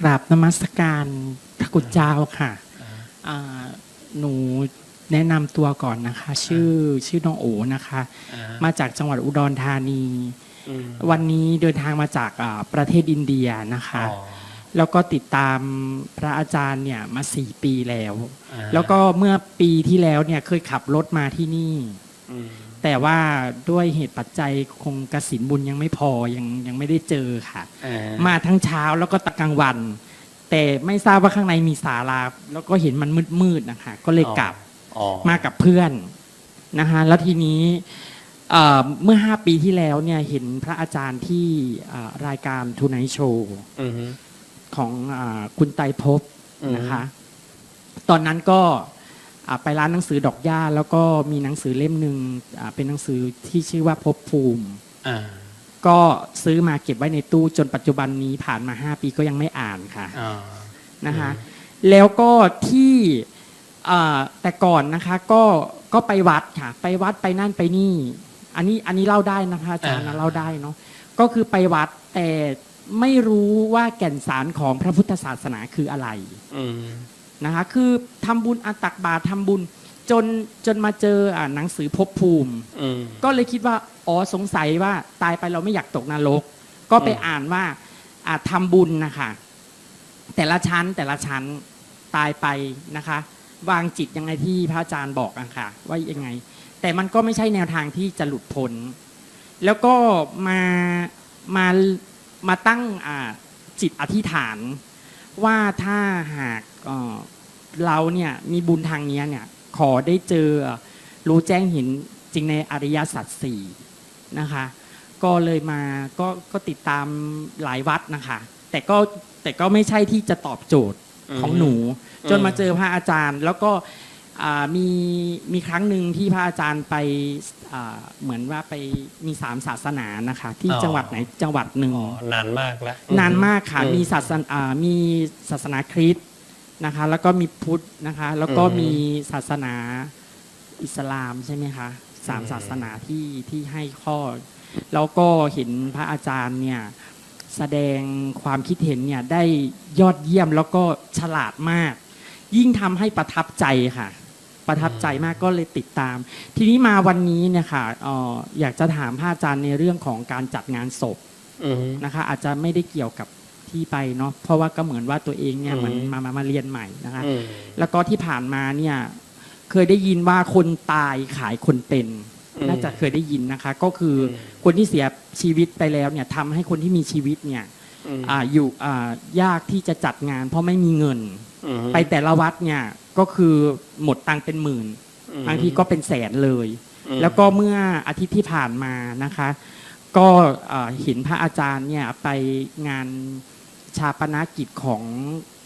กราบนมัสการพระกุณเจ้าค่ะอ่าหนูแนะนำตัวก่อนนะคะ ชื่อชื่อน้องโอนะคะอ่ามาจากจังหวัดอุดรธานีอืมวันนี้เดินทางมาจากอ่าประเทศอินเดียนะคะอ๋อแล้วก็ติดตามพระอาจารย์เนี่ยมาสี่ปีแล้วอ่าแล้วก็เมื่อปีที่แล้วเนี่ยเคยขับรถมาที่นี่อืม แต่ว่าด้วยเหตุปัจจัยคงกสินบุญยังไม่พอยังยังไม่ได้เจอค่ะ อ่มาทั้งเช้าแล้วก็ตะกลางวัน แต่ไม่ทราบว่าข้างในมีศาลาแล้วก็เห็นมันมืดๆนะคะก็เลยกลับ อ๋อ มากับเพื่อนนะคะแล้วทีนี้เอ่อเมื่อ 5 ปีที่แล้วเนี่ยเห็นพระอาจารย์ที่เอ่อรายการทูไนโชว์อืมของอาคุณไตรภพอืมนะคะ ตอนนั้นก็อ่า ไปร้านหนังสือดอกหญ้าแล้วก็มีหนังสือเล่มหนึ่งอ่าเป็นหนังสือที่ชื่อว่าภพภูมิอ่าก็ซื้อมาเก็บไว้ในตู้จนปัจจุบันนี้ผ่านมา 5 ปีก็ยังไม่อ่านค่ะอ่านะคะแล้วก็ที่เอ่อแต่ก่อนนะคะก็ก็ไปวัดค่ะ ไปวัดไปนั่นไปนี่ อันนี้อันนี้เล่าได้นะคะอาจารย์นะเล่าได้เนาะก็คือไปวัดแต่ไม่รู้ว่าแก่นสารของพระพุทธศาสนาคืออะไรอืม นะคะคือทำบุญอัตักบาตรทำบุญจนจนมาเจออ่าหนังสือภพภูมิ อืม ก็เลยคิดว่าอ๋อสงสัยว่าตายไปเราไม่อยากตกนรก ก็ไปอืม อ่านว่าอ่าทำบุญนะคะแต่ละชั้นแต่ละชั้นตายไปนะคะ วางจิตยังไงที่พระอาจารย์บอกอะค่ะว่ายังไง แต่มันก็ไม่ใช่แนวทางที่จะหลุดพ้น แล้วก็มามามาตั้งอ่าจิตอธิษฐาน ว่าถ้าหากเอ่อเราเนี่ยมีบุญทางเนี้ยเนี่ยขอได้เจอรู้แจ้งเห็นจริงในอริยสัจสี่นะคะ ก็เลยมาก็ก็ติดตามหลายวัดนะคะ แต่ก็แต่ก็ไม่ใช่ที่จะตอบโจทย์ของหนู จนมาเจอพระอาจารย์แล้วก็อ่า มีมีครั้งหนึ่งที่พระอาจารย์ไปอ่าเหมือนว่าไปมีสามศาสนานะคะ ที่อ๋อจังหวัดไหนจังหวัดหนึ่งอ๋อนานมากแล้วนานมากค่ะอืมีศาสนาอ่ามีศาสนาคริสต์นะคะ แล้วก็มีพุทธนะคะ แล้วก็อืมมีศาสนาอิสลามใช่ไหมคะสามอืมศาสนาที่ที่ให้ข้อ แล้วก็เห็นพระอาจารย์เนี่ยแสดงความคิดเห็นเนี่ยได้ยอดเยี่ยมแล้วก็ฉลาดมาก ยิ่งทำให้ประทับใจค่ะ ประทับใจมากก็เลยติดตาม ทีนี้มาวันนี้เนี่ยค่ะเอ่ออยากจะถามพระอาจารย์ในเรื่องของการจัดงานศพอืม นะคะ อาจจะไม่ได้เกี่ยวกับที่ไปเนาะเพราะว่าก็เหมือนว่าตัวเองเนี่ยอืม เหมือนมามามาเรียนใหม่นะคะ อืมแล้วก็ที่ผ่านมาเนี่ยเคยได้ยินว่าคนตายขายคนเป็นอืมน่าจะเคยได้ยินนะคะ ก็คืออมคนที่เสียชีวิตไปแล้วเนี่ยทำให้คนที่มีชีวิตเนี่ยอืมอ่าอยู่อ่ายากที่จะจัดงาน เพราะไม่มีเงิน อืม ไปแต่ละวัดเนี่ย ก็คือหมดตังค์เป็นหมื่นอืมบางทีก็เป็นแสนเลยอืมแล้วก็เมื่ออาทิตย์ที่ผ่านมานะคะ ก็เอ่อเห็นพระอาจารย์เนี่ยไปงานชาปนกิจของ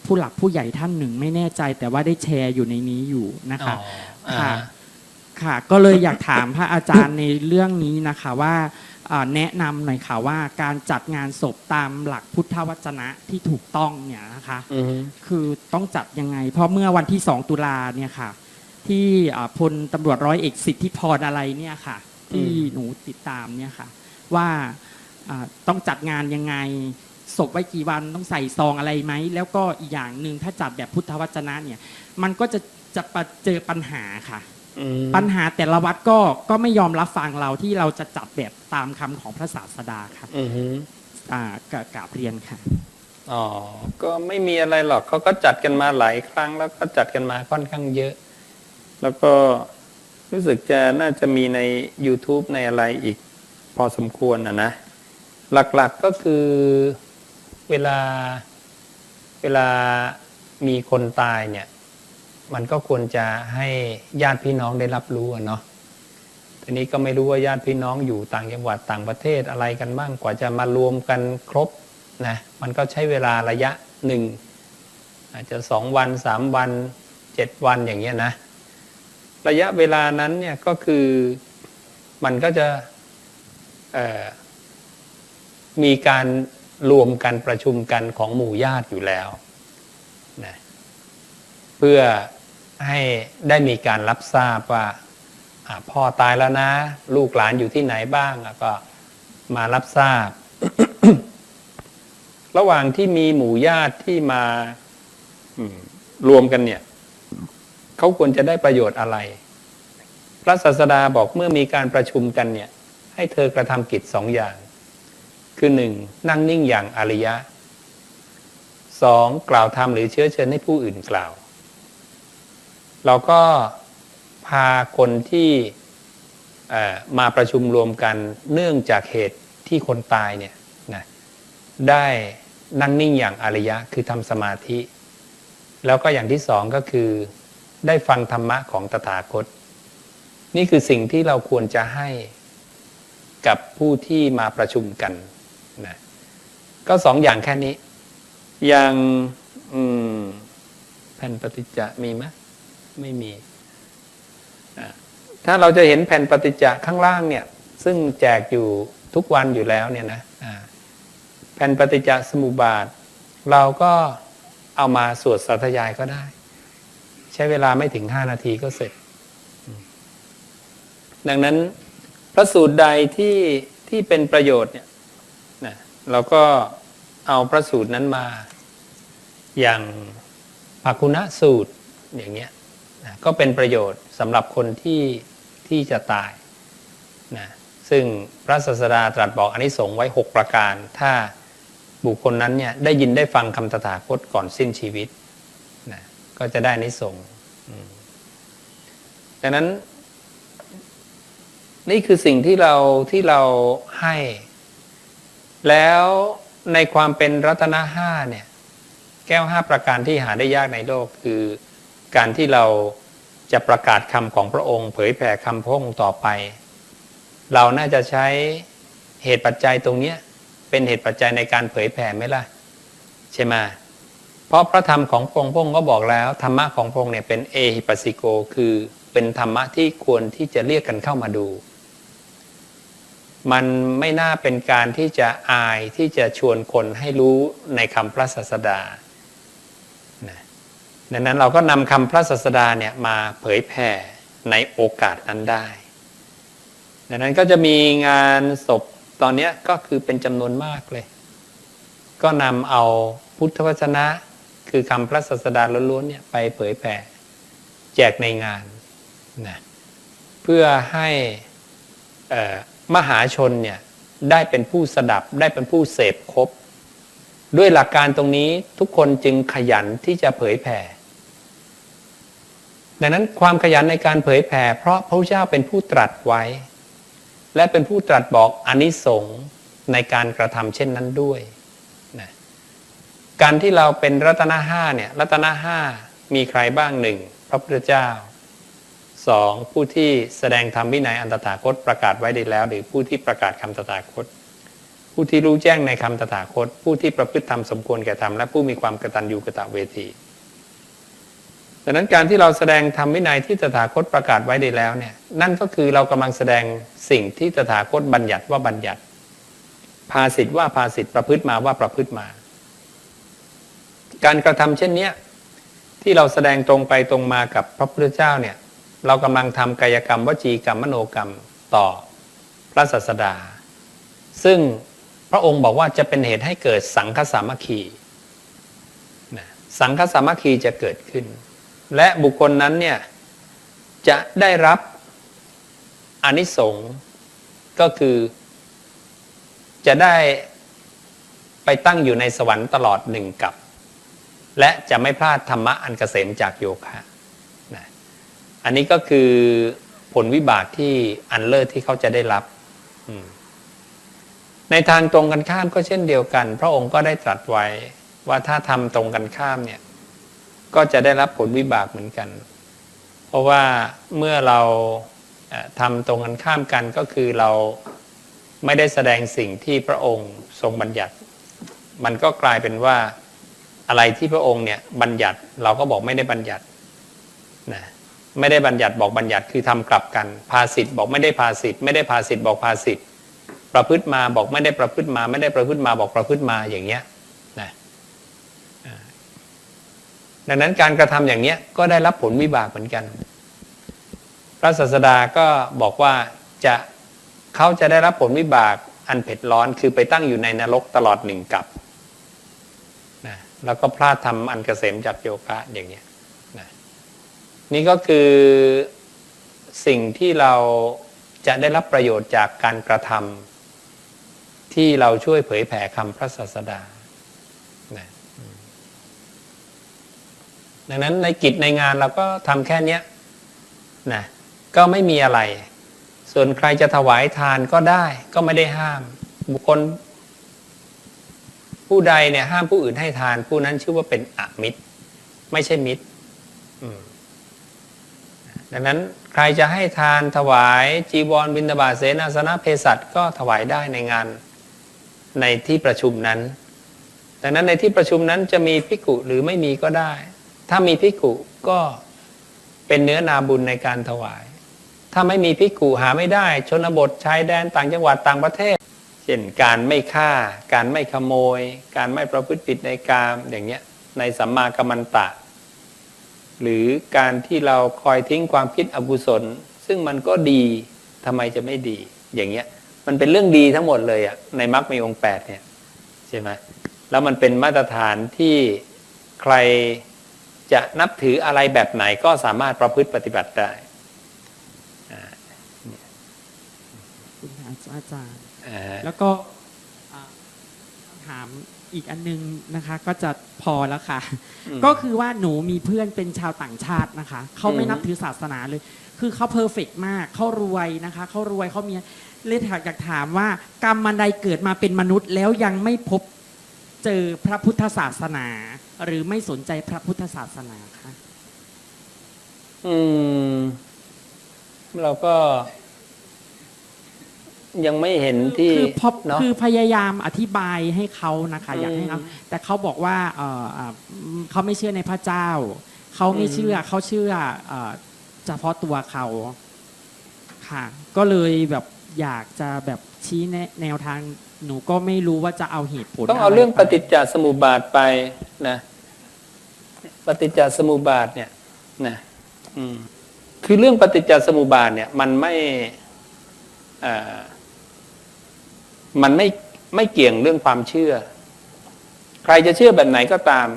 ผู้หลักผู้ใหญ่ท่านหนึ่งไม่แน่ใจ แต่ว่าได้แชร์อยู่ในนี้อยู่นะคะอ๋อค่ะอ่าค่ะ ก็เลยอยากถามพระอาจารย์ในเรื่องนี้นะคะว่าเอ่อ แนะนำหน่อยค่ะว่าการจัดงานศพตามหลักพุทธวจนะที่ถูกต้องเนี่ยนะคะอืมคือต้องจัดยังไง เพราะเมื่อวันที่2ตุลาเนี่ยค่ะ ที่อ่าพลตำรวจร้อยเอกสิทธิพรอะไรเนี่ยค่ะ ที่อืมหนูติดตามเนี่ยค่ะว่าอ่าต้องจัดงานยังไงศพไว้กี่วันต้องใส่ซองอะไรไหม แล้วก็อีกอย่างหนึ่งถ้าจัดแบบพุทธวจนะเนี่ย มันก็จะจะประเจอปัญหาค่ะ อืม ปัญหาแต่ละวัดก็ก็ไม่ยอมรับฟังเราที่เราจะจัดแบบตามคำของพระศาสดาค่ะอืมอ่ากกราบเรียนค่ะ อ๋อ ก็ไม่มีอะไรหรอกเขาก็จัดกันมาหลายครั้ง แล้วก็จัดกันมาค่อนข้างเยอะ แล้วก็รู้สึกจะน่าจะมีใน YouTube ในอะไรอีก พอสมควรนะนะ หลักๆก็คือเวลาเวลามีคนตายเนี่ย มันก็ควรจะให้ญาติพี่น้องได้รับรู้เนาะทีนี้ก็ไม่รู้ว่าญาติพี่น้องอยู่ต่างจังหวัดต่างประเทศอะไรกันบ้างกว่าจะมารวมกันครบนะมันก็ใช้เวลาระยะหนึ่งอาจจะสองวันสามวันเจ็ดวันอย่างเงี้ยนะระยะเวลานั้นเนี่ยก็คือมันก็จะมีการรวมกันประชุมกันของหมู่ญาติอยู่แล้วนะเพื่อ ให้ได้มีการรับทราบว่าพ่อตายแล้วนะ ลูกหลานอยู่ที่ไหนบ้างก็มารับทราบ ระหว่างที่มีหมู่ญาติที่มารวมกันเนี่ยเขาควรจะได้ประโยชน์อะไร พระศาสดาบอกเมื่อมีการประชุมกันเนี่ย ให้เธอกระทำกิจสองอย่าง คือหนึ่งนั่งนิ่งอย่างอริยะสองกล่าวธรรมหรือเชื้อเชิญให้ผู้อื่นกล่าว เราก็พาคนที่มาประชุมรวมกันเนื่องจากเหตุที่คนตายเนี่ยนะได้นั่งนิ่งอย่างอริยะคือทำสมาธิ แล้วก็อย่างที่สองก็คือ ได้ฟังธรรมะของตถาคต นี่คือสิ่งที่เราควรจะให้กับผู้ที่มาประชุมกันนะก็สองอย่างแค่นี้ อย่างแผ่นปฏิจจะมีไหม ไม่มีอะถ้าเราจะเห็นแผ่นปฏิจจะข้างล่างเนี่ย ซึ่งแจกอยู่ทุกวันอยู่แล้วเนี่ยนะอ่าแผ่นปฏิจจสมุปบาท เราก็เอามาสวดสาธยายก็ได้ ใช้เวลาไม่ถึงห้านาทีก็เสร็จ ดังนั้นพระสูตรใดที่ที่เป็นประโยชน์เนี่ยนะเราก็เอาพระสูตรนั้นมาอย่างภาคุณสูตรอย่างเงี้ย นะก็เป็นประโยชน์สำหรับคนที่ที่จะตายนะซึ่งพระศาสดาตรัสบอกอนนิสงส์ไว้ 6 ประการ ถ้าบุคคลนั้นเนี่ยได้ยินได้ฟังคำตถาคตก่อนสิ้นชีวิตนะก็จะได้อนิสงส์ดังนั้น นี่คือสิ่งที่เราที่เราให้ แล้วในความเป็นรัตนห้าเนี่ย แก้วห้าประการที่หาได้ยากในโลกคือ การที่เราจะประกาศคำของพระองค์ เผยแผ่คำพระองค์ต่อไป เราน่าจะใช้เหตุปัจจัยตรงนี้เป็นเหตุปัจจัยในการเผยแผ่ไหมล่ะ ใช่ไหมเพราะพระธรรมของพระองค์พระองค์ก็บอกแล้ว ธรรมะของพระองค์เนี่ยเป็นเอหิปัสสิโก คือเป็นธรรมะที่ควรที่จะเรียกกันเข้ามาดู มันไม่น่าเป็นการที่จะอายที่จะชวนคนให้รู้ในคำพระศาสดา ดังนั้นเราก็นำคำพระศาสดาเนี่ยมาเผยแผ่ในโอกาสนั้นได้ ดังนั้นก็จะมีงานศพตอนนี้ก็คือเป็นจำนวนมากเลย ก็นำเอาพุทธวจนะ คือคำพระศาสดาล้วนๆเนี่ยไปเผยแผ่แจกในงานนะเพื่อให้เอ่อมหาชนเนี่ยได้เป็นผู้สดับได้เป็นผู้เสพครบด้วยหลักการตรงนี้ทุกคนจึงขยันที่จะเผยแผ่ ดังนั้นความขยันในการเผยแผ่ เพราะพระพุทธเจ้าเป็นผู้ตรัสไว้ และเป็นผู้ตรัสบอกอานิสงส์ในการกระทำเช่นนั้นด้วยนะการที่เราเป็นรัตนห้าเนี่ยรัตนห้ามีใครบ้างหนึ่งพระพุทธเจ้าสองผู้ที่แสดงธรรมวินัยอันตถาคตประกาศไว้ดีแล้ว หรือผู้ที่ประกาศคำตถาคต ผู้ที่รู้แจ้งในคำตถาคต ผู้ที่ประพฤติธรรมสมควรแก่ธรรมและผู้มีความกตัญญูกตเวที ดังนั้นการที่เราแสดงธรรมวินัยที่ตถาคตประกาศไว้ดีแล้วเนี่ยนั่นก็คือเรากำลังแสดงสิ่งที่ตถาคตบัญญัติว่าบัญญัติ ภาสิทธ์ว่าภาสิทธ์ประพฤติมาว่าประพฤติมา การกระทำเช่นเนี้ยที่เราแสดงตรงไปตรงมากับพระพุทธเจ้าเนี่ยเรากำลังทำกายกรรมวจีกรรมมโนกรรมต่อพระศาสดา ซึ่งพระองค์บอกว่าจะเป็นเหตุให้เกิดสังฆสามัคคีสังฆสามัคคีจะเกิดขึ้น และบุคคลนั้นเนี่ยจะได้รับอนิสงส์ก็คือ จะได้ไปตั้งอยู่ในสวรรค์ตลอดหนึ่งกับ และจะไม่พลาดธรรมะอันเกษมจากโยคะนะอันนี้ก็คือผลวิบากที่อันเลิศที่เขาจะได้รับ ในทางตรงกันข้ามก็เช่นเดียวกัน พระองค์ก็ได้ตรัสไว้ว่าถ้าทำตรงกันข้ามเนี่ย ก็จะได้รับผลวิบากเหมือนกัน เพราะว่าเมื่อเราทำตรงกันข้ามกันก็คือเราไม่ได้แสดงสิ่งที่พระองค์ทรงบัญญัติ มันก็กลายเป็นว่าอะไรที่พระองค์เนี่ยบัญญัติเราก็บอกไม่ได้บัญญัตินะไม่ได้บัญญัติบอกบัญญัติคือทำกลับกัน ภาสิทธ์บอกไม่ได้ภาสิทธ์ไม่ได้ภาสิทธ์บอกภาสิทธ์ประพฤติมาบอกไม่ได้ประพฤติมา ไม่ได้ประพฤติมาบอกประพฤติมาอย่างเงี้ยนะอ่า ดังนั้นการกระทำอย่างเนี้ยก็ได้รับผลวิบากเหมือนกัน พระศาสดาก็บอกว่าจะเขาจะได้รับผลวิบากอันเผ็ดร้อนคือไปตั้งอยู่ในนรกตลอดหนึ่งกับนะแล้วก็พลาดทำอันเกษมจากโยคะอย่างเนี้ยนะนี่ก็คือสิ่งที่เราจะได้รับประโยชน์จากการกระทำที่เราช่วยเผยแผ่คำพระศาสดานะ ดังนั้นในกิจในงานเราก็ทำแค่เนี้ยนะก็ไม่มีอะไร ส่วนใครจะถวายทานก็ได้ก็ไม่ได้ห้าม บุคคล ผู้ใดเนี่ยห้ามผู้อื่นให้ทาน ผู้นั้นชื่อว่าเป็นอมิตร ไม่ใช่มิตรดังนั้นใครจะให้ทานถวายจีวรบิณฑบาตเสนาสนะเภสัชก็ถวายได้ในงานในที่ประชุมนั้น ดังนั้นในที่ประชุมนั้นจะมีภิกุหรือไม่มีก็ได้ ถ้ามีภิกุก็เป็นเนื้อนาบุญในการถวาย ถ้าไม่มีภิกุหาไม่ได้ชนบทชายแดนต่างจังหวัดต่างประเทศ เช่นการไม่ฆ่า การไม่ขโมย การไม่ประพฤติผิดในกามอย่างเงี้ยในสัมมากัมมันตะ หรือการที่เราคอยทิ้งความคิดอกุศล ซึ่งมันก็ดีทำไมจะไม่ดี อย่างเงี้ย มันเป็นเรื่องดีทั้งหมดเลยอะในมรรคมีองค์แปดเนี่ยใช่ไหมแล้วมันเป็นมาตรฐานที่ใคร จะนับถืออะไรแบบไหนก็สามารถประพฤติปฏิบัติได้คุณอาจารย์อ่าแล้วก็อ่าถามอีกอันนึงนะคะ ก็จะพอแล้วค่ะอืมก็คือว่าหนูมีเพื่อนเป็นชาวต่างชาตินะคะ เขาไม่อืมนับถือศาสนาเลย คือเขาเพอร์เฟกมากเขารวยนะคะเขารวยเขามีเลยอยากถามว่ากรรมมันใดเกิดมาเป็นมนุษย์แล้วยังไม่พบเจอพระพุทธศาสนา หรือไม่สนใจพระพุทธศาสนาคะอืม เราก็ ยังไม่เห็นที่คือพอเนาะคือพยายามอธิบายให้เขานะคะอยากให้เขาอืมแต่เขาบอกว่าเอ่ออ่าเขาไม่เชื่อในพระเจ้า เขาไม่อืมเชื่อเขาเชื่อเอ่อเฉพาะตัวเขาค่ะ ก็เลยแบบอยากจะแบบชี้แนะแนวทางหนูก็ไม่รู้ว่าจะเอาเหตุผลต้องเอาเรื่องะไปฏิจจสมุปบาทไปนะ ปฏิจจสมุปบาทเนี่ยนะคือเรื่องปฏิจจสมุปบาทเนี่ยมันไม่อ่ามันไม่ไม่เกี่ยงเรื่องความเชื่อ ใครจะเชื่อแบบไหนก็ตาม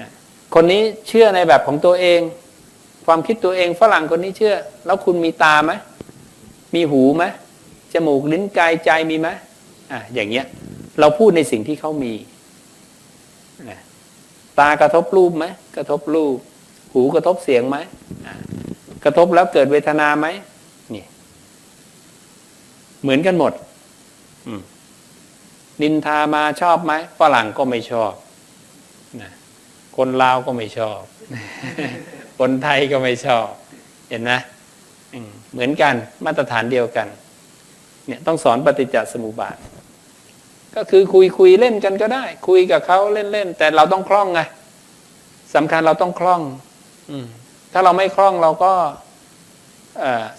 นะคนนี้เชื่อในแบบของตัวเอง ความคิดตัวเองฝรั่งคนนี้เชื่อ แล้วคุณมีตาไหมมีหูไหมจมูกลิ้นกายใจมีไหมอะอย่างเงี้ย เราพูดในสิ่งที่เขามีนะ ตากระทบรูปไหมกระทบรูป หูกระทบเสียงไหมกระทบแล้วเกิดเวทนาไหมนี่ เหมือนกันหมดนินทามาชอบไหมฝรั่งก็ไม่ชอบนะคนลาวก็ไม่ชอบ คนไทยก็ไม่ชอบ เห็นไหมอืมเหมือนกันมาตรฐานเดียวกัน เนี่ยต้องสอนปฏิจจสมุปบาท ก็คือคุยคุยเล่นกันก็ได้ คุยกับเขาเล่นเล่นแต่เราต้องคล่องไงสำคัญเราต้องคล่อง อืม ถ้าเราไม่คล่องเราก็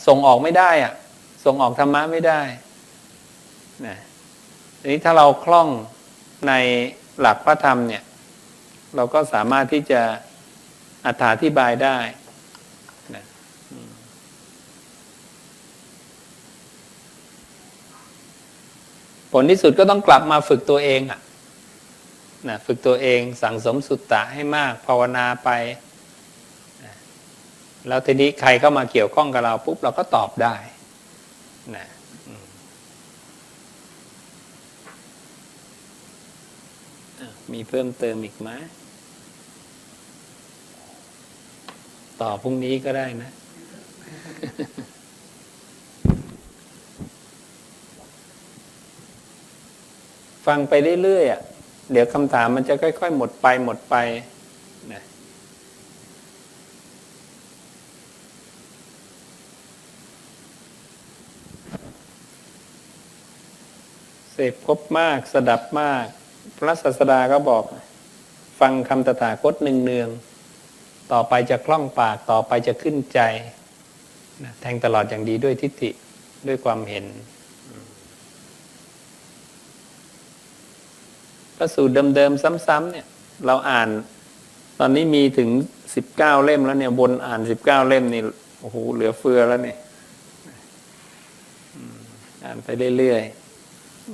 ส่งออกไม่ได้อะส่งออกธรรมะไม่ได้นะทีนี้ถ้าเราคล่องในหลักพระธรรมเนี่ย เราก็สามารถที่จะอธิบายได้นะอืม ผลที่สุดก็ต้องกลับมาฝึกตัวเองอะนะฝึกตัวเองสั่งสมสุตตะให้มากภาวนาไปนะแล้วทีนี้ใครเข้ามาเกี่ยวข้องกับเราปุ๊บเราก็ตอบได้นะมีเพิ่มเติมอีกไหมต่อพรุ่งนี้ก็ได้นะ ฟังไปเรื่อยๆอะเดี๋ยวคำถามมันจะค่อย ๆ หมดไปหมดไปนะเสพพบมากสดับมาก พระศาสดาก็บอก ฟังคำตถาคตหนึ่งเนืองต่อไปจะคล่องปากต่อไปจะขึ้นใจนะแทงตลอดอย่างดีด้วยทิฏฐิด้วยความเห็น พระสูตรเดิมๆซ้ำๆเนี่ย เราอ่าน ตอนนี้มีถึงสิบเก้าเล่มแล้วเนี่ยบนอ่านสิบเก้าเล่มนี่โอ้โหเหลือเฟือแล้วเนี่ยอ่านไปเรื่อยๆ